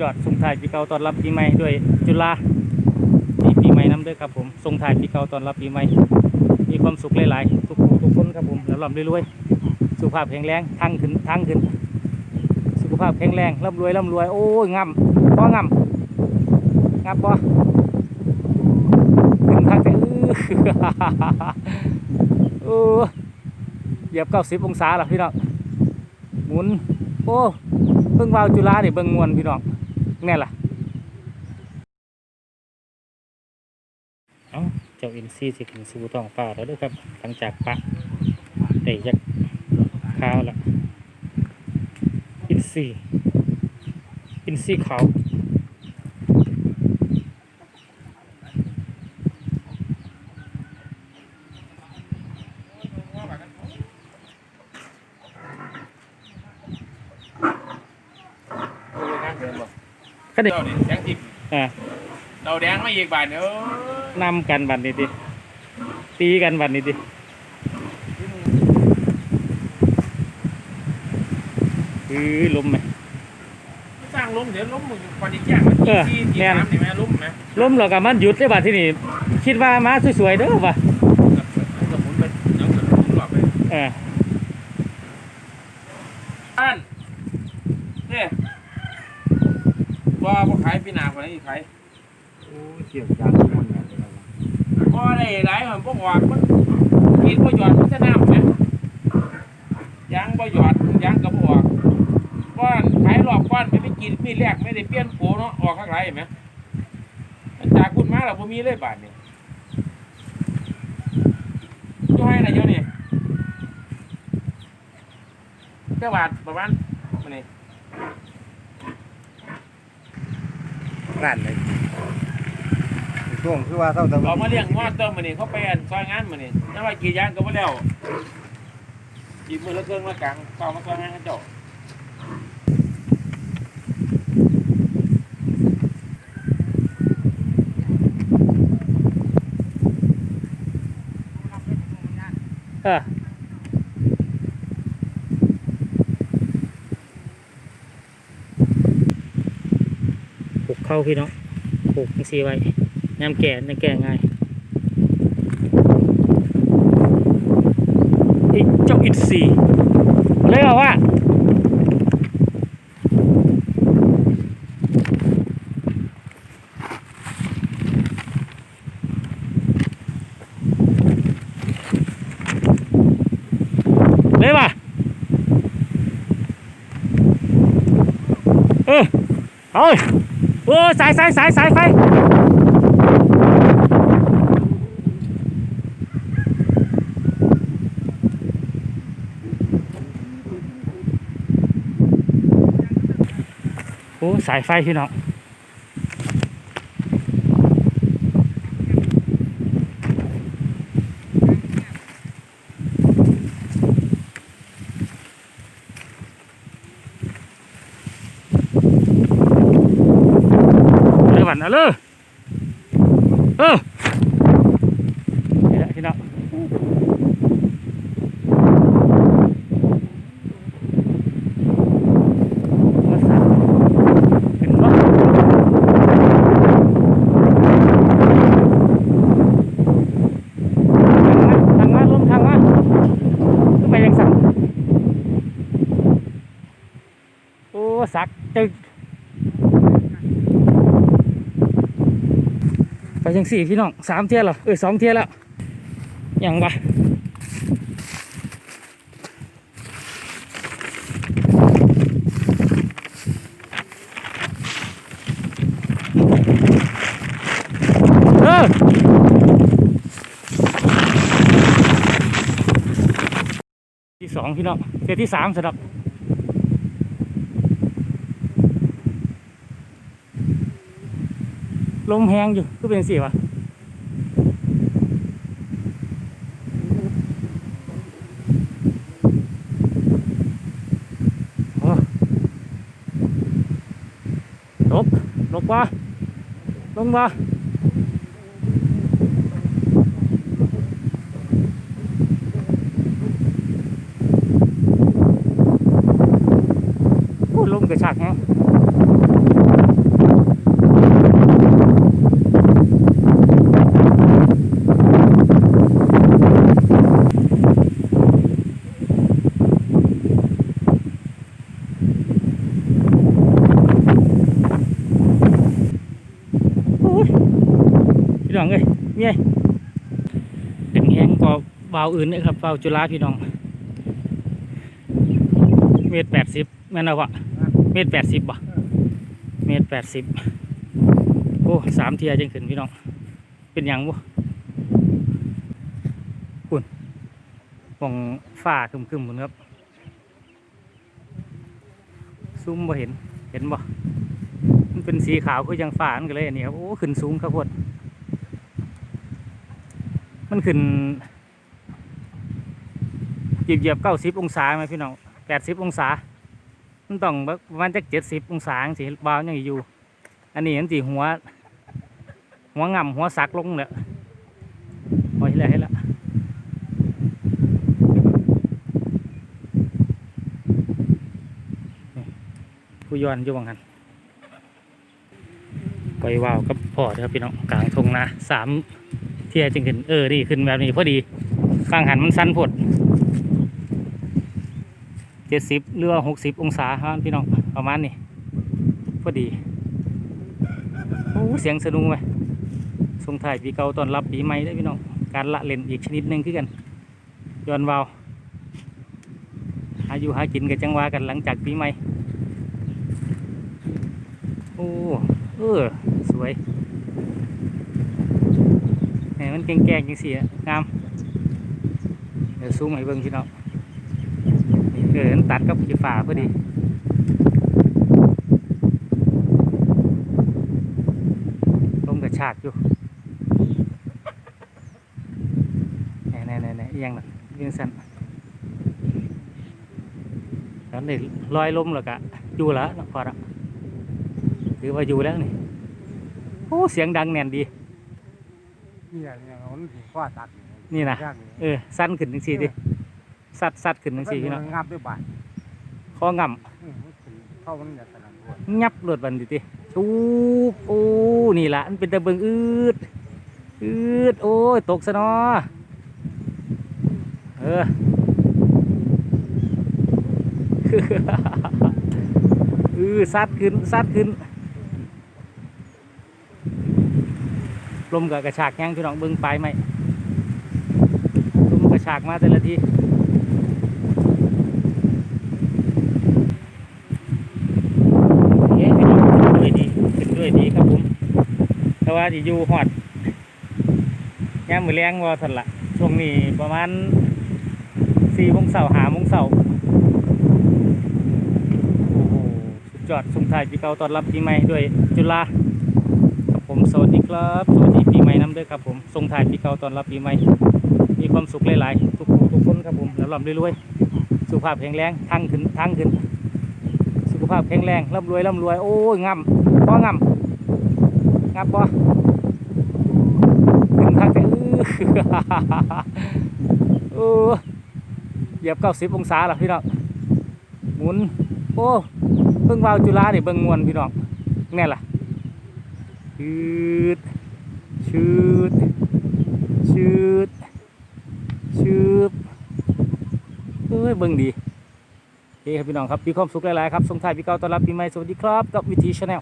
จอดส่งท้ายปีเก่าต้อนรับปีใหม่ด้วยจุฬามีปีใหม่น้ำด้วยครับผมส่งท้ายปีเก่าต้อนรับปีใหม่ มีความสุขหลายๆทุกผู้ทุกคนครับผมแล้วร่ำรวยๆสุขภาพแข็งแรงทั้งขึ้นทั้งขึ้น สุขภาพแข็งแรงร่ำรวยร่ำรวยโอ้ยงำพองำงับบ่ถึงข้างแต่เออเหยียบเก้าสิบองศาแล้วพี่น้องหมุนโอ้เบิ่งวาวจุฬาเนี่ยเบิ่งมวนพี่น้องแนี่ล่ะเอ้าเจ้าอินซีสิขึ้นสู่ท้องฟ้าแล้วด้วยครับ หลังจากปะได้ยักข้าวละอินซีอินซีขาว ก็ได้เจ้านี่แดงทิพย์อ่าเราแดงมาอีกบาทเนอะนำกันบัดนี้ดิตีกันบัดนี้ดิคือลมไหมสร้างล้มเดี๋ยวล้มมึงพอดีแจ้งมาเออที่ที่แม่นน้ำนี่ไหมล้มไหมลมแล้วก็มันหยุดได้บัดที่นี่คิดว่ามาสวยๆเด้อว่ะสมุนไปเดี๋ยวเกิดหมุนหลอกไปเอออันเนี่ย ว่าบ่ขายปีหนาคนนี้ขายโอ้ยเกี่ยวกับมันเนี่ยเป็นอะไรวะบ่ได้หลายมันบ่หวานมันกินบ่หยอดมันจะน้ำไหมยางบ่หยอดยางก็บ่ออกก้อนขายรอบก้อนไม่ไปกินมีแรกไม่ได้เปลี่ยนโปเนาะออกข้างไรเห็นไหมจากคุณมาแล้วบ่มีเลยบาทนี่ย่อยอะไรเยอะนี่แค่บาทประมาณมันนี่ นั่นเลยช่วงคือว่าเท่าตะเรามาเลี้ยงงอเติมมันนี่เขาไปอันซอยงานมันนี่นั่นว่ากี่ย่างก็บ่แล้วกี่มือละเครื่องละกลางเข้ามาซอยงานเขาเจ้าเออปลูก เข้าพี่น้องปลูกจังซีไว้น้ำแก่น้ำแก่ง่ายอ้เจ้าอินซีเลยบอกว่าเลยป่ะเออเอ้ย สายสายสายสายไฟโอ้สายไฟพี่น้อง เลยวันเอาเลยเออนี่แหละพี่น้องมาสั่นขึ้นบ่ทางมาลมทางมาขึ้นไปยังสั่นโอ้สักจึก ไปยังสี่พี่น้องสามเที่ยแล้วเออสองเที่ยแล้วยังวะเออที่สองพี่น้องเที่ยที่สามสำหรับ ลมแหงอยู่ก็เป็นสิวะโอ้ลบลบว่าลงว่าโอ้ลมกระชากแฮง พี่น้องเอ้ยเมียถึงแห้ง กว่าวาวอื่นเลยครับวาวจุฬาพี่น้อง เมตรแปดสิบแม่นเอาวะเมตรแปดสิบบ่เมตรแปดสิบโอ้สามเทียจังขึ้นพี่น้อง เป็นยังบ่คุณมองฝ้าคึมๆึมนครับซูมบ่เห็น เห็นบ่มันเป็นสีขาวคือยังฟ้ามันก็เลยอันนี้ครับ โอ้ ขึ้นสูงครับพด มันขึ้นเหยียบเหยียบเก้าสิบองศาไหมพี่น้องแปดสิบองศา มันต้องประมาณจักเจ็ดสิบองศาสิบาวยังอยู่ อันนี้มันสีหัว หัวง่ำหัวสักลงเนี่ยโอ้ยเห็นแล้วเห็นแล้วผู้ย้อนอยู่บังหันปล่อยว่าวกับพอเด้อพี่น้องกลางทงนาสาม ทียจึงขึ้นเออนี่ขึ้นแบบนี้พอดีข้างหันมันสั้นพดเจ็ดสิบหรือว่าหกสิบองศาครับพี่น้องประมาณนี้พอดีโอ้เสียงสนุกไหมส่งถ่ายปีเก่าตอนรับปีใหม่ได้พี่น้องการละเล่นอีกชนิดหนึ่งคือกันย้อนวาวอายุหากินกับจังหวะกันหลังจากปีใหม่โอ้เออสวย มันแกงๆจังสิอะงามเดี๋ยวซูมให้เบิ่งพี่น้องนี่เออมันตัดกับขีฟ้าพอดีลมกระชากอยู่แน่แน่แน่แน่อียังน่ะเรียงสั้นตอนนี้ลอยลมแล้วกะอยู่แล้วพอละถือว่าอยู่แล้วนี่โอ้เสียงดังแน่นดี นี่แหละเนี่ยมันถึงข้อตัดนี่นะย่างเออสั้นขึ้นจังสี่ดิสัดสัดขึ้นจังสี่พี่น้องงับด้วยบาทคองอืมมันขึ้นเข้ามันอยากขนาดด้วยำยับรวดบันดิติชูบโอ้นี่ละมันเป็นตะเบิงอืดอืดโอ้ยตกซะเนาะเออเออซัดขึ้นซัดขึ้น ลมกับกระชากยังพี่น้องเบิ้งปลายไหมลมกระชากมาแต่ละทีเอ๊ะพี่น้องขึ้นด้วยดีขึ้นด้วยดีครับผมแต่ว่าอยู่หอดยามมือแรงวอทันละช่วงนี้ประมาณสี่โมงเสาหาโมงเสาโอ้โหสุดยอดส่งทายปีเก่าตอนรับปีใหม่ด้วยจุฬา ผมสวัสดีครับสวัสดีปีใหม่น้ำเด้อครับผมส่งท้ายปีเก่าตอนรับปีใหม่ มีความสุขหลายๆทุกผู้ทุกคนครับผมแล้วร่ำรวยๆสุขภาพแข็งแรงทั้งขึ้นทั้งขึ้น สุขภาพแข็งแรงร่ำรวยร่ำรวยโอ้ยงำพ่องำงับบ่ขึ้นทักแต่เออเหยียบเก้าสิบองศาละพี่น้องหมุน โอ้เบิ่งวาวจุฬาเนี่ยเบิ่งมวนพี่น้องแน่ล่ะ ชืดชืดชืดชืบเอ้ยเบิ่งดีเฮ้ครับพี่น้องครับมีความสุขหลายๆครับส่งท้ายพี่เก้าต้อนรับปีใหม่สวัสดีครับกับวิถีชาแนล